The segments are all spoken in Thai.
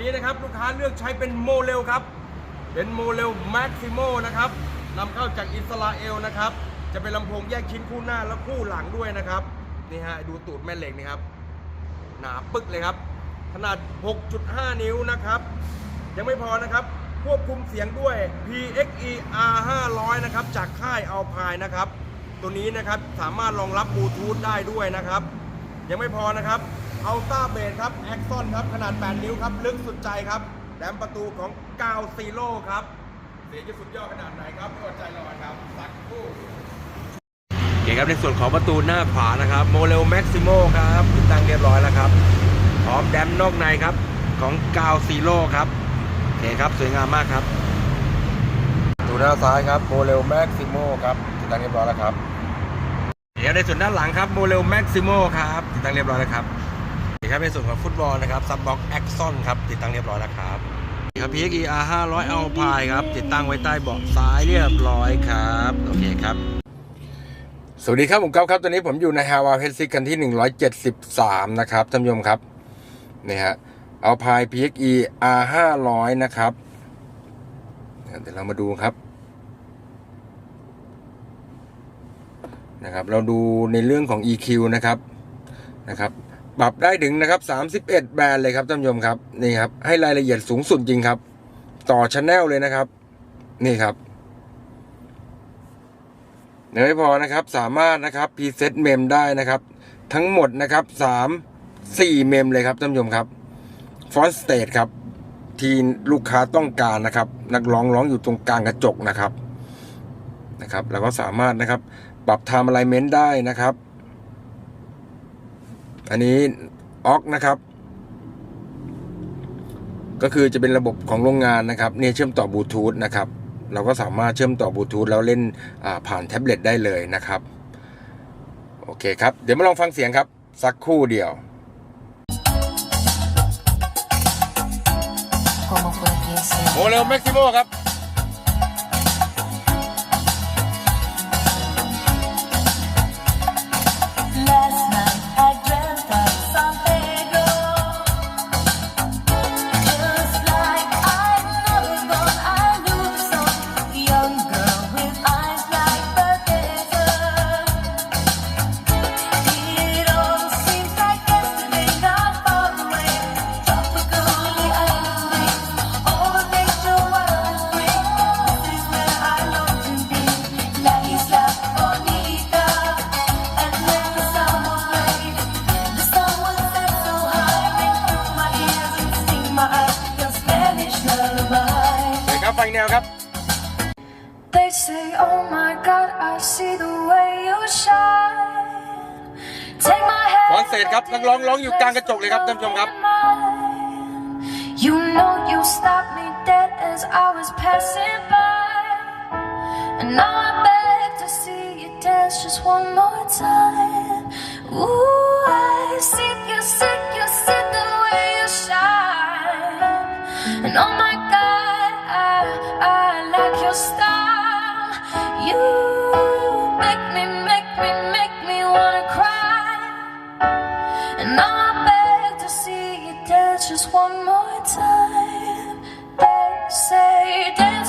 นี้นะครับลูกค้าเลือกใช้เป็นโมเลลครับเป็นโมเลลแม็กซิโมนะครับนำเข้าจากอิสราเอลนะครับ จะเป็นลำโพงแยกชิ้นคู่หน้าและคู่หลังด้วยนะครับนี่ฮะดูตูดแม่เหล็กนี่ครับ หนาปึกเลยครับ ขนาด 6.5 นิ้วนะครับ ยังไม่พอนะครับ ควบคุมเสียงด้วย PXE R 500นะครับ จากค่ายอัลพายนะครับ ตัวนี้นะครับสามารถรองรับบลูทูธได้ด้วยนะครับ ยังไม่พอนะครับ อัลต้าเบสครับแอคซอนครับ ขนาด 8 นิ้วครับ ลึกสุดใจครับแหลมประตูของกาวซีโร่ครับ เสียงจะสุดยอดขนาดไหนครับอดใจรอครับ สักครู่โอเคครับในส่วนของประตูหน้าขวานะครับโมเลลแม็กซิโมครับติดตั้งเรียบร้อยแล้วครับ พร้อมแดมนอกในครับของกาวซีโร่ครับโอเคครับสวยงามมากครับประตูหน้าซ้ายครับโมเลลแม็กซิโมครับติดตั้งเรียบร้อยแล้วครับเดี๋ยวในส่วนด้านหลังครับโมเลลแม็กซิโมครับติดตั้งเรียบร้อยแล้วครับโอเคครับในส่วนของฟุตบอลนะครับซับบ็อกแอคซอนครับติดตั้งเรียบร้อยแล้วครับครับ PXE R 500 Alpine ครับ ติดตั้งไว้ใต้เบาะซ้ายเรียบร้อยครับ โอเคครับ สวัสดีครับ ผมก๊อฟครับ ตอนนี้ผมอยู่ในฮาวาเพชรซิกันที่ 173 นะครับท่านผู้ชมครับนี่ฮะเอาพาย PXE R 500 นะครับเดี๋ยวเรามาดูครับนะครับ เราดูในเรื่องของ EQ นะครับนะครับ ปรับได้ถึงนะครับ 31 แบรนด์เลยครับท่านผู้ชมครับนี่ครับ ให้รายละเอียดสูงสุดจริงครับ ต่อชแนลเลยนะครับ นี่ครับยังไม่พอนะครับ สามารถนะครับพรีเซตเมมได้นะครับ ทั้งหมดนะครับสามสี่เมมเลยครับท่านผู้ชมครับฟอนสเตทครับ ที่ลูกค้าต้องการนะครับ นักร้องร้องอยู่ตรงกลางกระจกนะครับนะครับ แล้วก็สามารถนะครับ ปรับไทม์อะไลเมนต์ได้นะครับ อันนี้ออกนะครับ ก็คือจะเป็นระบบของโรงงานนะครับเนี่ยเชื่อมต่อบลูทูธนะครับ เราก็สามารถเชื่อมต่อบลูทูธแล้วเล่นอ่าผ่านแท็บเล็ตได้เลยนะครับ โอเคครับ เดี๋ยวมาลองฟังเสียงครับ สักครู่เดียว Como pudiese โมเรลแม็กซิโมครับ God, I see the way you shine. Take my hand. ฟอนเศษครับนักร้องร้องอยู่กลางกระจกเลยครับท่านผู้ชมครับ You know you stopped me dead as I was passing by. And now I beg to see you dance just one more time. Ooh, And I beg to see you dance just one more time. They say, dance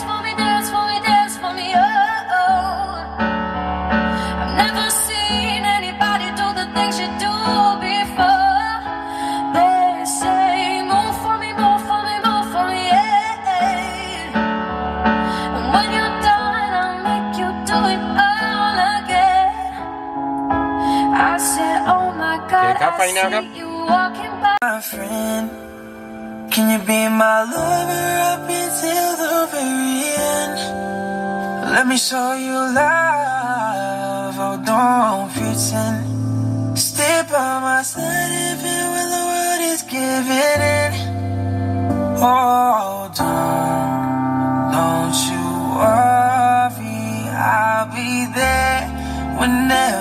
Let me show you love. Oh, don't pretend. Stay by my side even when the world is giving in. Oh, don't, don't you worry. I'll be there whenever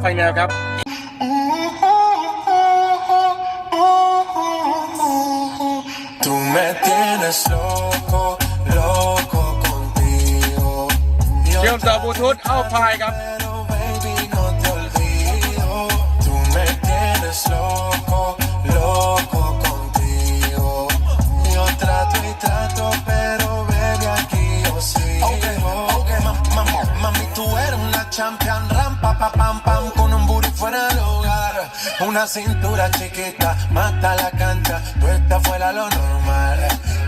ไฟแนลครับ Tú me tienes loco, loco contigo. Yo เชื่อมต่อบลูทูธเอาพายครับ Una cintura chiquita, mata la cancha, tú estás fuera lo normal.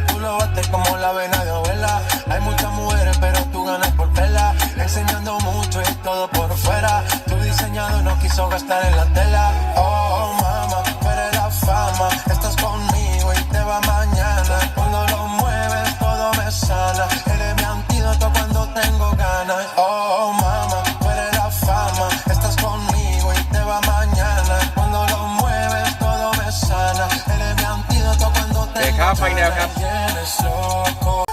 Tú lo bates como la vena de abuela. Hay muchas mujeres, pero tú ganas por vela. Enseñando mucho y todo por fuera. Tu diseñado no quiso gastar en la tela. Oh, mama, eres la fama. Estás conmigo y te va mañana. Cuando lo mueves, todo me sana. Eres mi antídoto cuando tengo ganas. Oh, loco.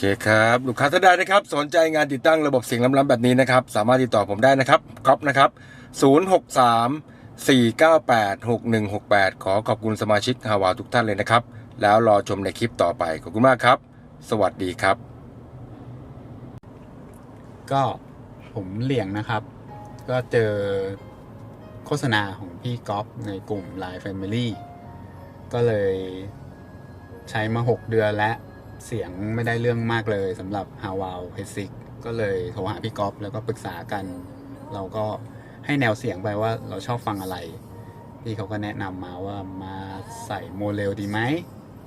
เคครับ ลูกค้าท่านใดนะครับ สนใจงานติดตั้งระบบเสียงล้ำๆแบบนี้นะครับ สามารถติดต่อผมได้นะครับก๊อฟนะครับ 063 498 6168 ขอขอบคุณสมาชิกฮาวาทุกท่านเลยนะครับ แล้วรอชมในคลิปต่อไป ขอบคุณมากครับ สวัสดีครับ ก็ผมเหลี่ยงนะครับ ก็เจอโฆษณาของพี่ก๊อฟในกลุ่ม Line Family ก็เลยใช้มา 6 เดือนและ เสียงไม่ได้เรื่องมากเลยสำหรับ h a w a l h e s i k ก็เลยโทรหาพี่ก๊อฟแล้วก็ปรึกษากัน เราก็ให้แนวเสียงไปว่าเราชอบฟังอะไร พี่เขาก็แนะนำมาว่ามาใส่โมเลลดีไหม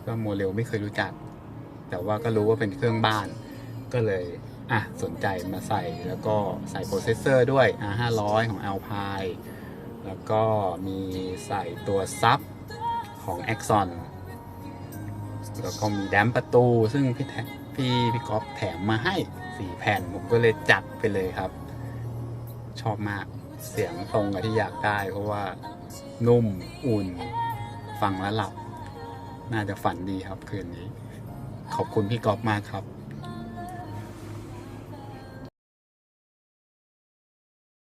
ก็โมเลลไม่เคยรู้จัก แต่ว่าก็รู้ว่าเป็นเครื่องบ้าน ก็เลยอะสนใจมาใส่แล้วก็ใส่โปรเซสเซอร์ด้วย R500 ของ Alpine แล้วก็มีใส่ตัวซับของ Exxon แล้วก็มีแดมประตู ซึ่งพี่แทพี่พี่ก๊อฟแถมมาให้สี่แผ่นผมก็เลยจัดไปเลยครับ ชอบมากเสียงตรงกับที่อยากได้ เพราะว่านุ่มอุ่น ฟังแล้วหลับ น่าจะฝันดีครับคืนนี้ ขอบคุณพี่ก๊อฟมากครับ